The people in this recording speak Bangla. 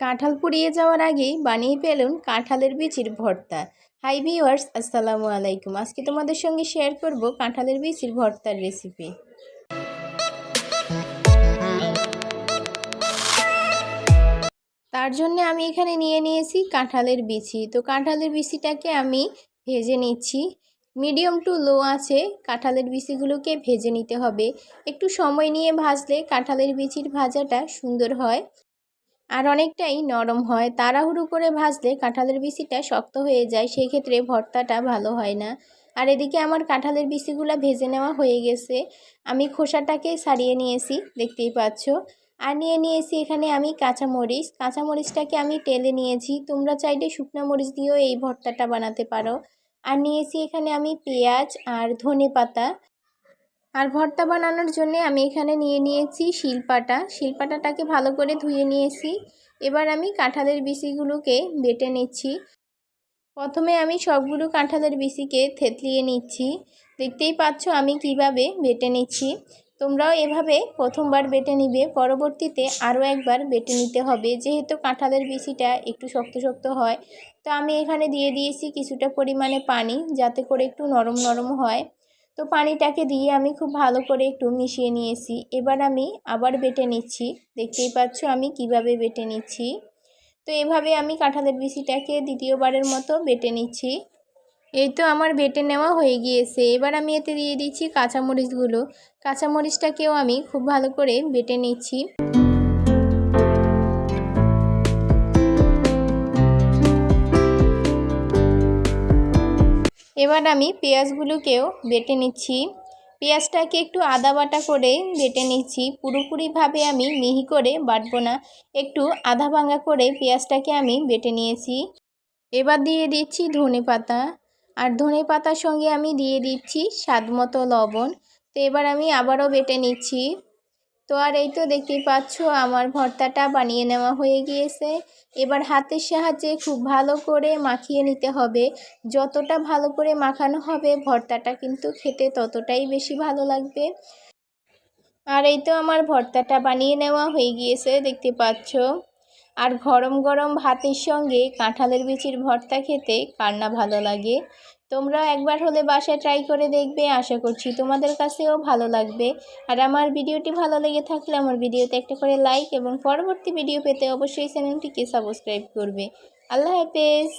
কাঁঠাল পুড়িয়ে যাওয়ার আগেই বানিয়ে ফেলুন কাঁঠালের বিচির ভর্তা। হাই ভিওয়ার্স আসসালামু আলাইকুম। আজকে তোমাদের সঙ্গে শেয়ার করব কাঁঠালের বিচির ভর্তার রেসিপি। তার জন্য আমি এখানে নিয়ে নিয়েছি কাঁঠালের বিচি। তো কাঁঠালের বিচিটাকে আমি ভেজে নিচ্ছি। মিডিয়াম টু লো আছে, কাঁঠালের বিচিগুলোকে ভেজে নিতে হবে। একটু সময় নিয়ে ভাজলে কাঁঠালের বিচির ভাজাটা সুন্দর হয়। আর অনেকটাই নরম হয়। তাড়াহুড়ো করে ভাজলে কাঁঠালের বিচিটা শক্ত হয়ে যায় সেই ক্ষেত্রে ভর্তাটা ভালো হয় না। আর এদিকে আমার কাঁঠালের বিচিগুলো ভেজে নেওয়া হয়ে গেছে। আমি খোসাটাকে ছাড়িয়ে নিয়েছি, দেখতেই পাচ্ছ। আর নিয়ে নিয়েছি এখানে আমি কাঁচামরিচ। কাঁচামরিচটাকে আমি টেলে নিয়েছি। তোমরা চাইলে শুকনো মরিচ দিয়েও এই ভর্তাটা বানাতে পারো। আর নিয়েছি এখানে আমি পেঁয়াজ আর ধনে পাতা আর ভর্তা বানানোর জন্য আমি এখানে নিয়ে নিয়েছি শিলপাটা। শিলপাটাটাকে ভালো করে ধুয়ে নিয়েছি। এবার আমি কাঁঠালের বিচিগুলোকে বেটে নিচ্ছি। প্রথমে আমি সবগুলো কাঁঠালের বিচিকে থেতলিয়ে নিচ্ছি। দেখতেই পাচ্ছ আমি কীভাবে বেটে নিচ্ছি। তোমরাও এভাবে প্রথমবার বেটে নিবে। পরবর্তীতে আরও একবার বেটে নিতে হবে। যেহেতু কাঁঠালের বিচিটা একটু শক্ত শক্ত হয়, তো আমি এখানে দিয়ে দিয়েছি কিছুটা পরিমাণে পানি যাতে করে একটু নরম নরম হয়। তো পানিটাকে দিয়ে আমি খুব ভালো করে একটু মিশিয়ে নিয়েছি। এবার আমি আবার বেটে নিচ্ছি। দেখতেই পাচ্ছ আমি কীভাবে বেটে নিচ্ছি। তো এভাবে আমি কাঁঠালের বিচিটাকে দ্বিতীয়বারের মতো বেটে নিচ্ছি। এই তো আমার বেটে নেওয়া হয়ে গিয়েছে। এবার আমি এতে দিয়ে দিচ্ছি কাঁচামরিচগুলো। কাঁচামরিচটাকেও আমি খুব ভালো করে বেটে নিচ্ছি। এবার আমি পেঁয়াজগুলোকেও বেটে নিচ্ছি। পেঁয়াজটাকে একটু আদা বাটা করে বেটে নিচ্ছি। পুরোপুরিভাবে আমি মিহি করে বাটবো না। একটু আধা ভাঙা করে পেঁয়াজটাকে আমি বেটে নিয়েছি। এবার দিয়ে দিচ্ছি ধনে পাতা। আর ধনে পাতার সঙ্গে আমি দিয়ে দিচ্ছি স্বাদ মতো লবণ। তো এবার আমি আবারও বেটে নিচ্ছি। তো আর এই তো দেখতেই পাচ্ছ, আমার ভর্তাটা বানিয়ে নেওয়া হয়ে গিয়েছে। এবার হাতের সাহায্যে খুব ভালো করে মাখিয়ে নিতে হবে। যতটা ভালো করে মাখানো হবে, ভর্তাটা কিন্তু খেতে ততটাই বেশি ভালো লাগবে। আর এই তো আমার ভর্তাটা বানিয়ে নেওয়া হয়ে গিয়েছে, দেখতে পাচ্ছ। আর গরম গরম ভাতের সঙ্গে কাঁঠালের বিচির ভর্তা খেতে কার না ভালো লাগে? তোমরা একবার হলে বাসায় ট্রাই করে দেখবে, আশা করছি তোমাদের কাছেও ভালো লাগবে। আর আমার ভিডিওটি ভালো লেগে থাকলে আমার ভিডিওতে একটা করে লাইক এবং পরবর্তী ভিডিও পেতে অবশ্যই চ্যানেলটিকে সাবস্ক্রাইব করবে। আল্লাহ হাফেজ!